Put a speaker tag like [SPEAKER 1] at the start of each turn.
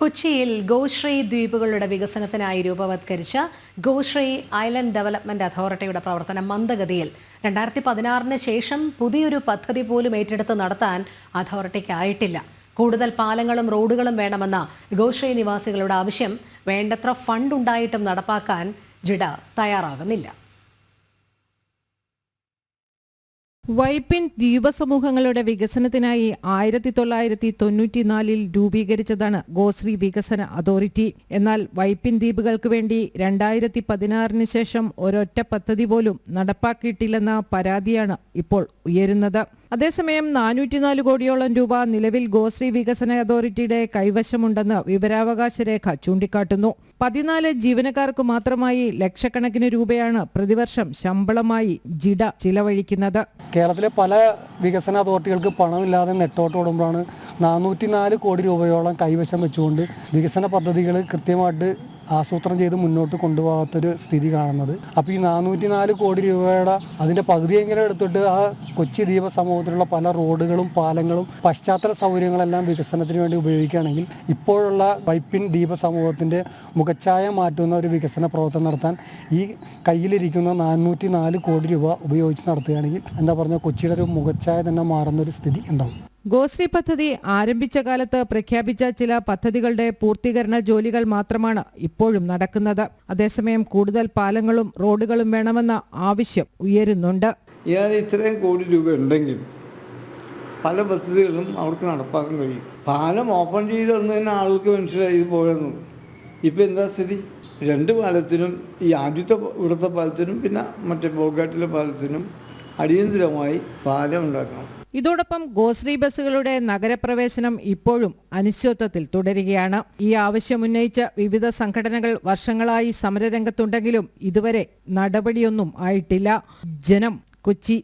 [SPEAKER 1] കൊച്ചിയിൽ ഗോശ്രീ ദ്വീപുകളുടെ വികസനത്തിനായി രൂപവത്കരിച്ച Goshree island development അതോറിറ്റിയുടെ പ്രവർത്തനം മന്ദഗതിയിൽ. രണ്ടായിരത്തി പതിനാറിന് ശേഷം പുതിയൊരു പദ്ധതി പോലും ഏറ്റെടുത്ത് നടത്താൻ അതോറിറ്റിക്കായിട്ടില്ല. കൂടുതൽ പാലങ്ങളും റോഡുകളും വേണമെന്ന ഗോശ്രീ നിവാസികളുടെ ആവശ്യം വേണ്ടത്ര ഫണ്ട് ഉണ്ടായിട്ടും നടപ്പാക്കാൻ ജിഡ തയ്യാറാകുന്നില്ല.
[SPEAKER 2] വൈപ്പിൻ ദ്വീപസമൂഹങ്ങളുടെ വികസനത്തിനായി ആയിരത്തി തൊള്ളായിരത്തി തൊണ്ണൂറ്റിനാലിൽ രൂപീകരിച്ചതാണ് ഗോശ്രീ വികസന അതോറിറ്റി. എന്നാൽ വൈപ്പിൻ ദ്വീപുകൾക്ക് വേണ്ടി രണ്ടായിരത്തി പതിനാറിന് ശേഷം ഒരൊറ്റ പദ്ധതി പോലും നടപ്പാക്കിയിട്ടില്ലെന്ന പരാതിയാണ് ഇപ്പോൾ ഉയരുന്നത്. അതേസമയം നാനൂറ്റിനാല് കോടിയോളം രൂപ നിലവിൽ ഗോശ്രീ വികസന അതോറിറ്റിയുടെ കൈവശമുണ്ടെന്ന് വിവരാവകാശ രേഖ ചൂണ്ടിക്കാട്ടുന്നു. പതിനാല് ജീവനക്കാർക്ക് മാത്രമായി ലക്ഷക്കണക്കിന് രൂപയാണ് പ്രതിവർഷം ശമ്പളമായി ജിഡ ചിലവഴിക്കുന്നത്.
[SPEAKER 3] കേരളത്തിലെ പല വികസന അതോറിറ്റികൾക്ക് പണമില്ലാതെ നെട്ടോട്ടോടുമ്പോഴാണ് നാനൂറ്റി നാല് കോടി രൂപയോളം കൈവശം വെച്ചുകൊണ്ട് വികസന പദ്ധതികൾ കൃത്യമായിട്ട് ആസൂത്രണം ചെയ്ത് മുന്നോട്ട് കൊണ്ടുപോകാത്തൊരു സ്ഥിതി കാണുന്നത്. അപ്പോൾ ഈ നാനൂറ്റി നാല് കോടി രൂപയുടെ അതിന്റെ പകുതിയെങ്കിലും എടുത്തിട്ട് ആ കൊച്ചി ദ്വീപ സമൂഹത്തിലുള്ള പല റോഡുകളും പാലങ്ങളും പശ്ചാത്തല സൗകര്യങ്ങളെല്ലാം വികസനത്തിന് വേണ്ടി ഉപയോഗിക്കുകയാണെങ്കിൽ ഇപ്പോഴുള്ള വൈപ്പിൻ ദ്വീപ സമൂഹത്തിന്റെ മുഖച്ഛായ മാറ്റുന്ന ഒരു വികസന പ്രവർത്തനം നടത്താൻ ഈ കയ്യിലിരിക്കുന്ന നാനൂറ്റി നാല് കോടി രൂപ ഉപയോഗിച്ച് നടത്തുകയാണെങ്കിൽ എന്താ പറഞ്ഞാൽ കൊച്ചിയുടെ ഒരു മുഖച്ഛായ തന്നെ മാറുന്ന ഒരു സ്ഥിതി ഉണ്ടാവും.
[SPEAKER 2] ഗോശ്രീ പദ്ധതി ആരംഭിച്ച കാലത്ത് പ്രഖ്യാപിച്ച ചില പദ്ധതികളുടെ പൂർത്തീകരണ ജോലികൾ മാത്രമാണ് ഇപ്പോഴും നടക്കുന്നത്. അതേസമയം കൂടുതൽ പാലങ്ങളും റോഡുകളും വേണമെന്ന ആവശ്യം ഉയരുന്നുണ്ട്.
[SPEAKER 4] ഞാൻ ഇത്രയും കോടി രൂപ ഉണ്ടെങ്കിൽ പല പദ്ധതികളും അവർക്ക് നടപ്പാക്കാൻ കഴിയും. പാലം ഓപ്പൺ ചെയ്ത് തന്നെ ആൾക്ക് മനസ്സിലായി ഇപ്പൊ ഇപ്പം എന്താ സ്ഥിതി? രണ്ട് പാലത്തിനും ഈ ആദ്യത്തെ ഇവിടുത്തെ പാലത്തിനും പിന്നെ മറ്റേ ബോഗാട്ടിലെ പാലത്തിനും അടിയന്തിരമായി പാലം ഉണ്ടാക്കണം.
[SPEAKER 2] ഇതോടൊപ്പം ഗോശ്രീ ബസ്സുകളുടെ നഗരപ്രവേശനം ഇപ്പോഴും അനിശ്ചിതത്വത്തിൽ തുടരുകയാണ്. ഈ ആവശ്യമുന്നയിച്ച് വിവിധ സംഘടനകൾ വർഷങ്ങളായി സമരരംഗത്തുണ്ടെങ്കിലും ഇതുവരെ നടപടിയൊന്നും ആയിട്ടില്ല. ജനം കൊച്ചി